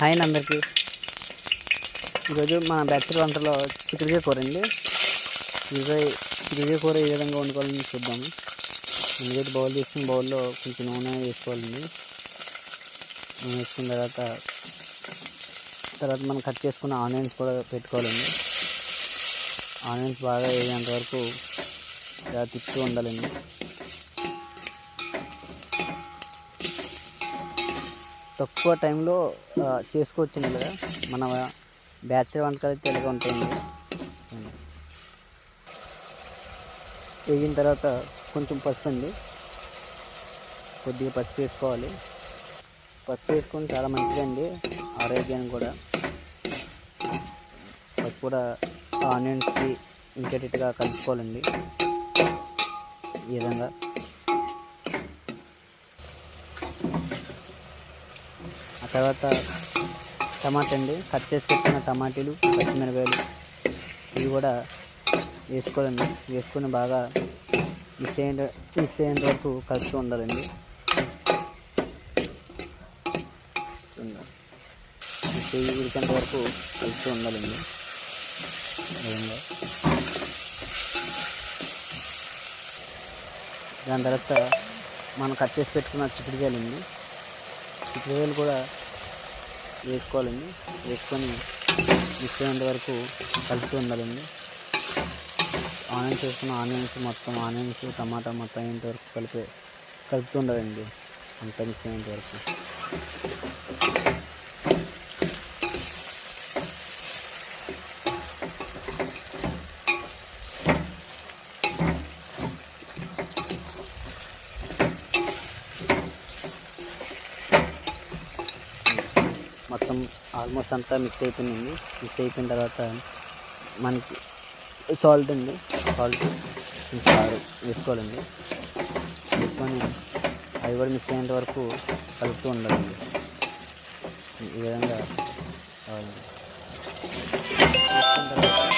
Hi అందరికీ ఈరోజు మన బ్యాచులర్ వంటలో చిక్కుడుకాయ కూర అండి. చిక్కుడుకాయ చిక్కుడుకాయ కూర ఏ విధంగా వండుకోవాలని చూద్దాము. ముందుకైతే బౌల్ తీసుకుని బౌల్లో కొంచెం నూనె వేసుకోవాలండి. నూనె వేసుకున్న తర్వాత తర్వాత మనం కట్ చేసుకున్న ఆనియన్స్ కూడా పెట్టుకోవాలండి. ఆనియన్స్ బాగా వేయేంత వరకు ఇలా తిప్పుతూ ఉండాలండి. తక్కువ టైంలో ఆ, కదా. మన బ్యాచులర్ వంటకాలు తెలుగు ఉంటాయండి. వేగిన తర్వాత కొంచెం పసుపు అండి కొద్దిగా పసుపు వేసుకోవాలి. పసుపు వేసుకొని చాలా మంచిదండి ఆరోగ్యానికి కూడా. పసుపు కూడా ఆనియన్స్కి ఇంకేటట్టుగా కలుపుకోవాలండి. ఈ విధంగా. ఆ తర్వాత టమాటా అండి కట్ చేసి పెట్టిన టమాటీలు పచ్చిమిరపకాయలు ఇవి కూడా వేసుకోవాలండి. వేసుకొని బాగా మిక్స్ అయ్యే మిక్స్ అయ్యేంత వరకు కలుస్తూ ఉండాలండి. ఉడికేంత వరకు కలుస్తూ ఉండాలండి. విధంగా దాని తర్వాత మనం కట్ చేసి పెట్టుకున్న చిక్కుడుకాయలండి. చిక్కుడుకాయలు కూడా వేసుకోవాలండి. వేసుకొని మిక్స్ అయ్యేంత వరకు కలుపుతూ ఉండాలండి. ఆనియన్స్ వేసుకున్న ఆనియన్స్ మొత్తం ఆనియన్స్ టమాటా మొత్తం అయ్యేంత వరకు కలిపి కలుపుతూ ఉండాలండి. అంత మిక్స్ అయ్యేంత వరకు. మొత్తం ఆల్మోస్ట్ అంతా మిక్స్ అయిపోయింది. మిక్స్ అయిపోయిన తర్వాత మనకి సాల్ట్ అండి. సాల్ట్ కొంచెం కారం వేసుకోవాలండి. వేసుకొని అవి కూడా మిక్స్ అయ్యేంత వరకు కలుపుతూ ఉండాలండి. ఈ విధంగా కావాలండి తర్వాత